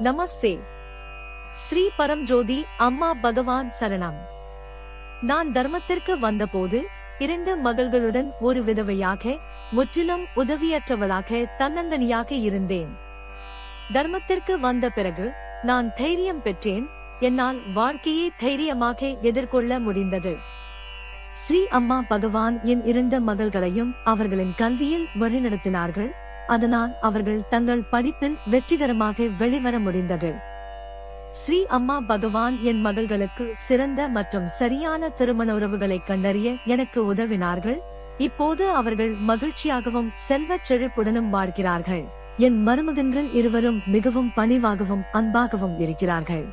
நமஸ்தே. ஸ்ரீ பரம்ஜோதி அம்மா பகவான் சரணம். நான் தர்மத்திற்கு வந்தபோது இரண்டு மகள்களுடன் ஒரு விதவையாக முற்றிலும் உதவியற்றவளாக தன்னந்தனியாக இருந்தேன். தர்மத்திற்கு வந்த பிறகு நான் தைரியம் பெற்றேன் என்னால் வாழ்க்கையை தைரியமாக எதிர்கொள்ள முடிந்தது. ஸ்ரீ அம்மா பகவான் என் இரண்டு மகள்களையும் அவர்களின் கல்வியில் வழிநடத்தினார்கள். அதனால் அவர்கள் தங்கள் படிப்பில் வெற்றிகரமாக வெளிவர முடிந்தது. ஸ்ரீ அம்மா பகவான் என் மகள்களுக்கு சிறந்த மற்றும் சரியான திருமண உறவுகளை கண்டறிய எனக்கு உதவினார்கள். இப்போது அவர்கள் மகிழ்ச்சியாகவும் செல்வச் செழிப்புடனும் வாழ்கிறார்கள். என் மருமகன்கள் இருவரும் மிகவும் பணிவாகவும் அன்பாகவும் இருக்கிறார்கள்.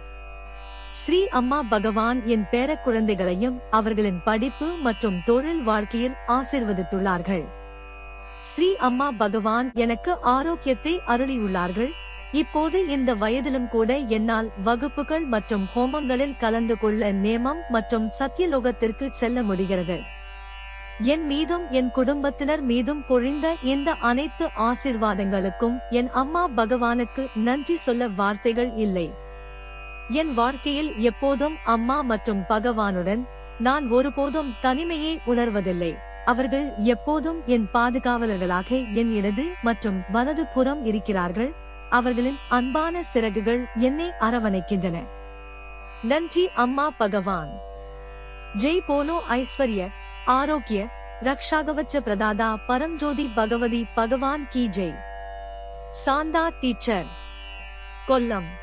ஸ்ரீ அம்மா பகவான் என் பேர குழந்தைகளையும் அவர்களின் படிப்பு மற்றும் தொழில் வாழ்க்கையில் ஆசிர்வதித்துள்ளார்கள். ஸ்ரீ அம்மா பகவான் எனக்கு ஆரோக்கியத்தை அருளியுள்ளார்கள். இப்போது இந்த வயதிலும் கூட என்னால் வகுப்புகள் மற்றும் ஹோமங்களில் கலந்து கொள்ள நேமம் மற்றும் சத்தியலோகத்திற்கு செல்ல முடிகிறது. என் மீதும் என் குடும்பத்தினர் மீதும் பொழிந்த இந்த அனைத்து ஆசிர்வாதங்களுக்கும் என் அம்மா பகவானுக்கு நன்றி சொல்ல வார்த்தைகள் இல்லை. என் வாழ்க்கையில் எப்போதும் அம்மா மற்றும் பகவானுடன் நான் ஒருபோதும் தனிமையை உணர்வதில்லை. அவர்கள் எப்போதும் என் பாதுகாவலர்களாக என் இடது மற்றும் வலது புறம் இருக்கிறார்கள். அவர்களின் அன்பான சிறகுகள் என்னை அரவணைக்கின்றன. நன்றி அம்மா பகவான். ஜெய் போலோ ஐஸ்வர்ய ஆரோக்கிய ரக்ஷாகவச்ச பிரதாதா பரம்ஜோதி பகவதி பகவான் கி ஜெய். சாந்தா டீச்சர். கொல்லம்.